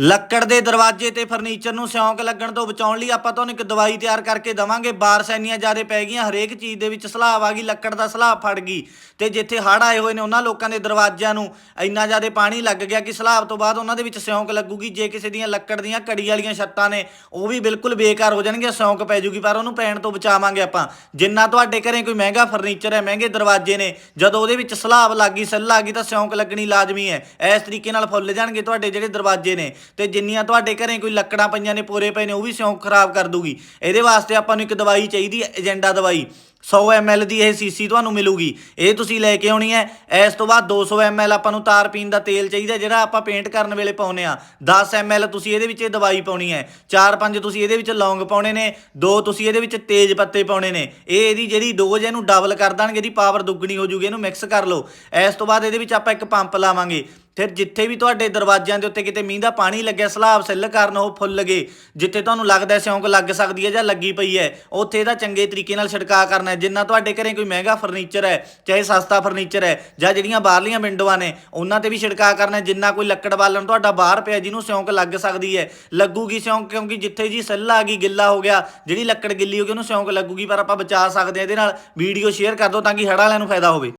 ਲੱਕੜ ਦੇ ਦਰਵਾਜ਼ੇ ਤੇ ਫਰਨੀਚਰ ਨੂੰ ਸਿਉਂਕ ਲੱਗਣ ਤੋਂ ਬਚਾਉਣ ਲਈ ਆਪਾਂ ਤੁਹਾਨੂੰ ਇੱਕ ਦਵਾਈ ਤਿਆਰ ਕਰਕੇ ਦਵਾਂਗੇ। ਬਾਰਸ ਇੰਨੀਆਂ ਜ਼ਿਆਦਾ ਪੈ ਗਈਆਂ, ਹਰੇਕ ਚੀਜ਼ ਦੇ ਵਿੱਚ ਸਲਾਬ ਆ ਗਈ, ਲੱਕੜ ਦਾ ਸਲਾਬ ਫੜ ਗਈ। ਤੇ ਜਿੱਥੇ ਹੜ੍ਹ ਆਏ ਹੋਏ ਨੇ, ਉਹਨਾਂ ਲੋਕਾਂ ਦੇ ਦਰਵਾਜ਼ਿਆਂ ਨੂੰ ਇੰਨਾ ਜ਼ਿਆਦਾ ਪਾਣੀ ਲੱਗ ਗਿਆ ਕਿ ਸਲਾਬ ਤੋਂ ਬਾਅਦ ਉਹਨਾਂ ਦੇ ਵਿੱਚ ਸਿਉਂਕ ਲੱਗੂਗੀ। ਜੇ ਕਿਸੇ ਦੀਆਂ ਲੱਕੜ ਦੀਆਂ ਕੜੀ ਵਾਲੀਆਂ ਛੱਤਾਂ ਨੇ, ਉਹ ਵੀ ਬਿਲਕੁਲ ਬੇਕਾਰ ਹੋ ਜਾਣਗੀਆਂ, ਸਿਉਂਕ ਪੈ ਜੂਗੀ, ਪਰ ਉਹਨੂੰ ਪੈਣ ਤੋਂ ਬਚਾਵਾਂਗੇ ਆਪਾਂ। ਜਿੰਨਾ ਤੁਹਾਡੇ ਘਰੇ ਕੋਈ ਮਹਿੰਗਾ ਫਰਨੀਚਰ ਹੈ, ਮਹਿੰਗੇ ਦਰਵਾਜ਼ੇ ਨੇ, ਜਦੋਂ ਉਹਦੇ ਵਿੱਚ ਸਲਾਬ ਲੱਗੀ ਸੱਲ ਗਈ, ਤਾਂ ਸਿਉਂਕ ਲੱਗਣੀ ਲਾਜ਼ਮੀ ਹੈ। ਇਸ ਤਰੀਕੇ ਨਾਲ ਫੁੱਲ ਜਾਣਗੇ ਤੁਹਾਡੇ ਜਿਹੜੇ ਦਰਵਾਜ਼ੇ ਨੇ। ਤੇ ਜਿੰਨੀਆਂ ਤੁਹਾਡੇ ਘਰੇ ਕੋਈ ਲੱਕੜਾਂ ਪਈਆਂ ਨੇ, ਪੂਰੇ ਪਏ ਨੇ, ਉਹ ਵੀ ਸਿਉਂਕ ਖਰਾਬ ਕਰ ਦੂਗੀ। ਇਹਦੇ ਵਾਸਤੇ ਆਪਾਂ ਨੂੰ ਇੱਕ ਦਵਾਈ ਚਾਹੀਦੀ ਹੈ, ਏਜੰਡਾ ਦਵਾਈ। 100 ml ਦੀ ਇਹ ਸੀਸੀ ਤੁਹਾਨੂੰ ਮਿਲੂਗੀ। ਇਹ ਤੁਸੀਂ ਲੈ ਕੇ ਆਉਣੀ ਹੈ। ਇਸ ਤੋਂ ਬਾਅਦ 200 ml ਆਪਾਂ ਨੂੰ ਤਾਰ ਪੀਣ ਦਾ ਤੇਲ ਚਾਹੀਦਾ, ਜਿਹੜਾ ਆਪਾਂ ਪੇਂਟ ਕਰਨ ਵੇਲੇ ਪਾਉਨੇ ਆ 10 ml ਤੁਸੀਂ ਇਹਦੇ ਵਿੱਚ ਇਹ ਦਵਾਈ ਪਾਉਣੀ ਹੈ। 4-5 ਤੁਸੀਂ ਇਹਦੇ ਵਿੱਚ ਲੌਂਗ ਪਾਉਣੇ ਨੇ। ਦੋ ਤੁਸੀਂ ਇਹਦੇ ਵਿੱਚ ਤੇਜ ਪੱਤੇ ਪਾਉਣੇ ਨੇ। ਇਹ ਇਹਦੀ ਜਿਹੜੀ ਡੋਜ਼ ਹੈ, ਇਹਨੂੰ ਡਬਲ ਕਰ ਦੇਣਗੇ, ਇਹਦੀ ਪਾਵਰ ਦੁੱਗਣੀ ਹੋ ਜੂਗੀ, ਇਹਨੂੰ ਮਿਕਸ ਕਰ ਲਓ। ਇਸ ਤੋਂ ਬਾਅਦ ਇਹਦੇ ਵਿੱਚ ਆਪਾਂ ਇੱਕ ਪੰਪ ਲਾਵਾਂਗੇ। ਫਿਰ ਜਿੱਥੇ ਵੀ ਤੁਹਾਡੇ ਦਰਵਾਜ਼ਿਆਂ ਦੇ ਉੱਤੇ ਕਿਤੇ ਮੀਂਹ ਦਾ ਪਾਣੀ ਲੱਗਿਆ, ਸਲਾਬ ਸਿੱਲ ਕਾਰਨ ਉਹ ਫੁੱਲ ਗਏ। ਜਿੱਥੇ ਤੁਹਾਨੂੰ ਲੱਗਦਾ ਸਿਉਂਕ ਲੱਗ ਸਕਦੀ ਹੈ ਜਾਂ ਲੱਗੀ ਪਈ ਹੈ, ਉੱਥੇ ਇਹਦਾ ਚੰਗੇ ਤਰੀਕੇ ਨਾਲ ਛਿੜਕਾਅ ਕਰਨਾ ਹੈ, ਜਿੰਨਾ ਤੁਹਾਡੇ ਘਰੇ ਕੋਈ ਮਹਿੰਗਾ ਫਰਨੀਚਰ ਹੈ, ਚਾਹੇ ਸਸਤਾ ਫਰਨੀਚਰ ਹੈ, ਜਾਂ ਜਿਹੜੀਆਂ ਬਾਹਰਲੀਆਂ ਵਿੰਡੋਆਂ ਨੇ, ਉਹਨਾਂ ਤੇ ਵੀ ਛਿੜਕਾ ਕਰਨਾ ਜਿੰਨਾ ਕੋਈ ਲੱਕੜ ਬਾਲਣ ਤੁਹਾਡਾ ਬਾਹਰ ਪਿਆ, ਜਿਹਨੂੰ ਸਿਉਂਕ ਲੱਗ ਸਕਦੀ ਹੈ। ਲੱਗੂਗੀ ਸਿਉਂਕ ਕਿਉਂਕਿ ਜਿੱਥੇ ਜੀ ਸੱਲਾ ਆ ਗਈ, ਗਿੱਲਾ ਹੋ ਗਿਆ, ਜਿਹੜੀ ਲੱਕੜ ਗਿੱਲੀ ਹੋ ਗਈ, ਉਹਨੂੰ ਸਿਉਂਕ ਲੱਗੂਗੀ, ਪਰ ਆਪਾਂ ਬਚਾ ਸਕਦੇ ਹਾਂ ਇਹਦੇ ਨਾਲ। ਵੀਡੀਓ ਸ਼ੇਅਰ ਕਰ ਦਿਓ ਤਾਂ ਕਿ ਹੜ੍ਹ ਵਾਲਿਆਂ ਨੂੰ ਫਾਇਦਾ ਹੋਵੇ।